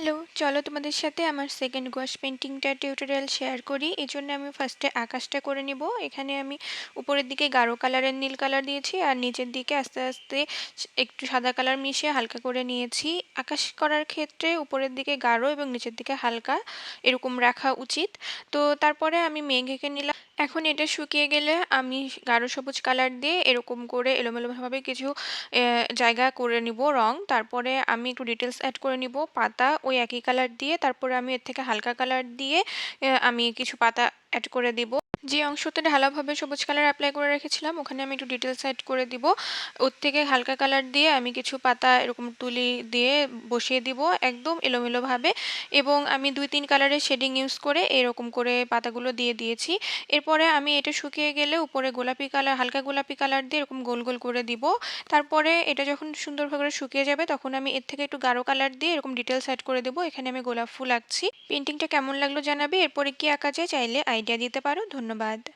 Hello, চলো তোমাদের সাথে আমার সেকেন্ড গোয়াশ পেন্টিংটা টিউটোরিয়াল শেয়ার করি। এই জন্য আমি ফার্স্টে আকাশটা করে নিব। এখানে আমি উপরের দিকে গাঢ় কালারের নীল কালার দিয়েছি আর নিচের দিকে আস্তে আস্তে একটু সাদা কালার মিশিয়ে হালকা করে নিয়েছি। আকাশ করার ক্ষেত্রে উপরের দিকে গাঢ় এবং নিচের দিকে হালকা এরকম রাখা উচিত। তো তারপরে আমি মেঘ এঁকে নিলাম। এখন এটা শুকিয়ে গেলে আমি গাঢ় সবুজ কালার দিয়ে এরকম করে এলোমেলোভাবে কিছু জায়গা করে নিব রং। তারপরে আমি একটু ডিটেলস অ্যাড করে নিব। পাতা ওই একই কালার দিয়ে, তারপরে আমি এর থেকে হালকা কালার দিয়ে আমি কিছু পাতা অ্যাড করে দিব। যে অংশতে ঢালাভাবে সবুজ কালার অ্যাপ্লাই করে রেখেছিলাম, ওখানে আমি একটু ডিটেলস অ্যাড করে দিব। ওর থেকে হালকা কালার দিয়ে আমি কিছু পাতা এরকম তুলি দিয়ে বসিয়ে দিব একদম এলোমেলোভাবে এবং আমি দুই তিন কালারের শেডিং ইউজ করে এরকম করে পাতাগুলো দিয়ে দিয়েছি। এরপরে আমি এটা শুকিয়ে গেলে উপরে গোলাপি কালার হালকা গোলাপি কালার দিয়ে এরকম গোল গোল করে দিব। তারপরে এটা যখন সুন্দরভাবে শুকিয়ে যাবে তখন আমি এর থেকে একটু গাঢ় কালার দিয়ে এরকম ডিটেলস অ্যাড করে দেবো। এখানে আমি গোলাপ ফুল আঁকছি। পেন্টিংটা কেমন লাগল জানাবে, এরপরে কি আঁকা যায় চাইলে আইডিয়া দিতে পারো। ধন্যবাদ